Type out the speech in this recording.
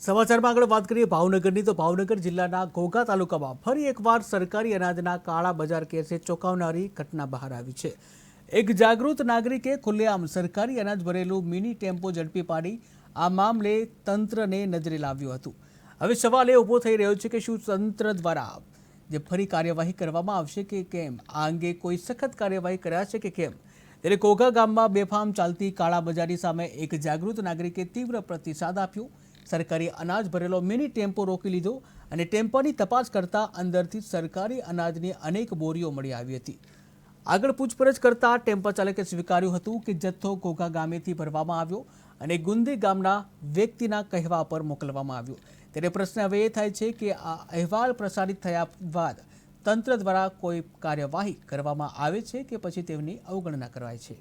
સમાચારમાં આગળ વાત કરીએ ભાવનગરની. તો ભાવનગર જિલ્લાના ઘોઘા તાલુકામાં ફરી એકવાર સરકારી અનાજના કાળા બજાર કેસે ચોંકાવનારી ઘટના બહાર આવી છે. એક જાગૃત નાગરિકે ખુલ્લેઆમ સરકારી અનાજ ભરેલું મિની ટેમ્પો ઝડપી પાડી આ મામલે તંત્રને નજરે લાવ્યું હતું. હવે સવાલ એ ઊભો થઈ રહ્યો છે કે શું તંત્ર દ્વારા જે ફરી કાર્યવાહી કરવામાં આવશે કે કેમ? આ અંગે કોઈ સખત કાર્યવાહી કર્યા છે કે કેમ? ત્યારે કોઘા ગામમાં બેફામ ચાલતી કાળા બજારી સામે એક જાગૃત નાગરિકે તીવ્ર પ્રતિસાદ આપ્યો. સરકારી અનાજ ભરેલો મિની ટેમ્પો રોકી લીધો અને ટેમ્પોની તપાસ કરતા અંદરથી સરકારી અનાજની અનેક બોરીઓ મળી આવી હતી. આગળ પૂછપરછ કરતા ટેમ્પો ચાલકે સ્વીકાર્યું હતું કે જથ્થો ઘોઘા ગામેથી ભરવામાં આવ્યો અને ગુંદી ગામના વ્યક્તિના કહેવા પર મોકલવામાં આવ્યો. ત્યારે પ્રશ્ન હવે એ થાય છે કે આ અહેવાલ પ્રસારિત થયા બાદ તંત્ર દ્વારા કોઈ કાર્યવાહી કરવામાં આવે છે કે પછી તેમની અવગણના કરાય છે?